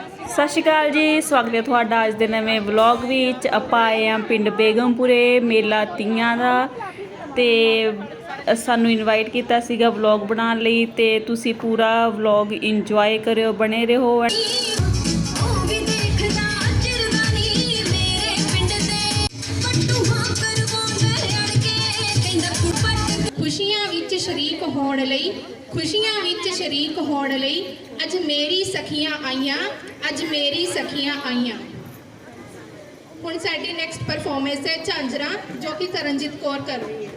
ਸਤਿ ਸ਼੍ਰੀ ਅਕਾਲ ਜੀ, ਸਵਾਗਤ ਹੈ ਤੁਹਾਡਾ ਅੱਜ ਦੇ ਨਵੇਂ ਵਲੌਗ ਵਿੱਚ। ਆਪਾਂ ਆਏ ਹਾਂ ਪਿੰਡ ਬੇਗਮਪੁਰੇ, ਮੇਲਾ ਤੀਆਂ ਦਾ। ਤੇ ਸਾਨੂੰ ਇਨਵਾਈਟ ਕੀਤਾ ਸੀਗਾ ਵਲੌਗ ਬਣਾਉਣ ਲਈ ਤੇ ਤੁਸੀਂ ਪੂਰਾ ਵਲੌਗ ਇੰਜੋਏ ਕਰਿਓ, ਬਣੇ ਰਹੋ। ਖੁਸ਼ੀਆਂ ਵਿੱਚ ਸ਼ਰੀਕ ਹੋਣ ਲਈ, ਖੁਸ਼ੀਆਂ ਵਿੱਚ ਸ਼ਰੀਕ ਹੋਣ ਲਈ ਅੱਜ ਮੇਰੀ ਸਖੀਆਂ ਆਈਆਂ, ਅੱਜ ਮੇਰੀ ਸਖੀਆਂ ਆਈਆਂ। ਹੁਣ ਸਾਡੀ ਨੈਕਸਟ ਪਰਫਾਰਮੈਂਸ ਹੈ ਝਾਂਜਰਾ, ਜੋ ਕਿ ਤਰਨਜੀਤ ਕੌਰ ਕਰ ਰਹੀ ਹੈ।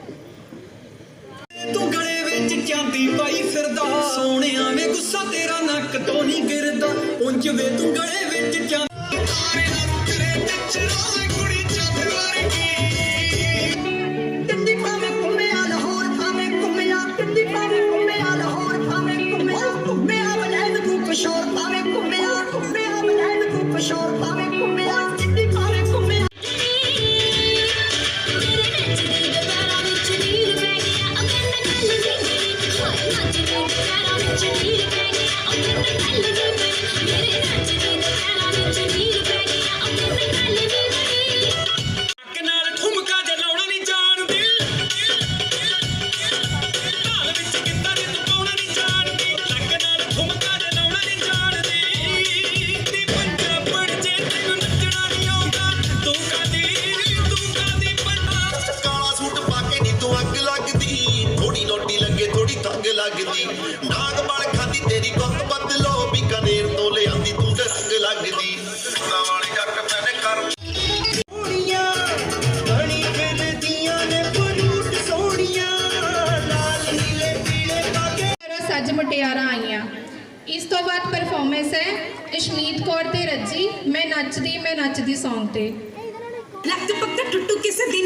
ਤੂੰ ਗਲੇ ਵਿੱਚ ਚਾਂਦੀ ਪਾਈ ਫਿਰਦਾ, ਸੋਹਣਿਆ ਵੇ ਗੁੱਸਾ ਤੇਰਾ ਨੱਕ ਤੋਂ ਨਹੀਂ ਗਿਰਦਾ, ਉਂਝ ਤੂੰ ਗਲੇ ਵਿੱਚ ਚਾਂਦੀ sure. ਲੱਗਦੀ ਨਾਗ ਵਾਲ ਖਾਦੀ ਤੇਰੀ ਗੁੱਤ ਬਦਲੋ ਬੀਕਾਨੇਰ ਤੋਂ ਲਿਆਂਦੀ ਤੂੰ ਤੇ ਰੰਗ ਲੱਗਦੀ। ਦਾ ਵਾਲੀ ਜੱਟ ਮੈਨੇ ਕਰ ਬਣੀ ਸੱਜ ਮੁਟਿਆਰਾਂ ਆਈਆਂ। ਇਸ ਤੋਂ ਬਾਅਦ ਪਰਫਾਰਮੈਂਸ ਹੈ ਇਸ਼ਮੀਤ ਕੌਰ ਤੇ ਰੱਜੀ ਮੈਂ ਨੱਚਦੀ ਮੈਂ ਨੱਚਦੀ Song ਤੇ। ਲੱਕ ਪੱਕਾ ਟੁੱਟੂ ਕਿਸੇ ਦਿਨ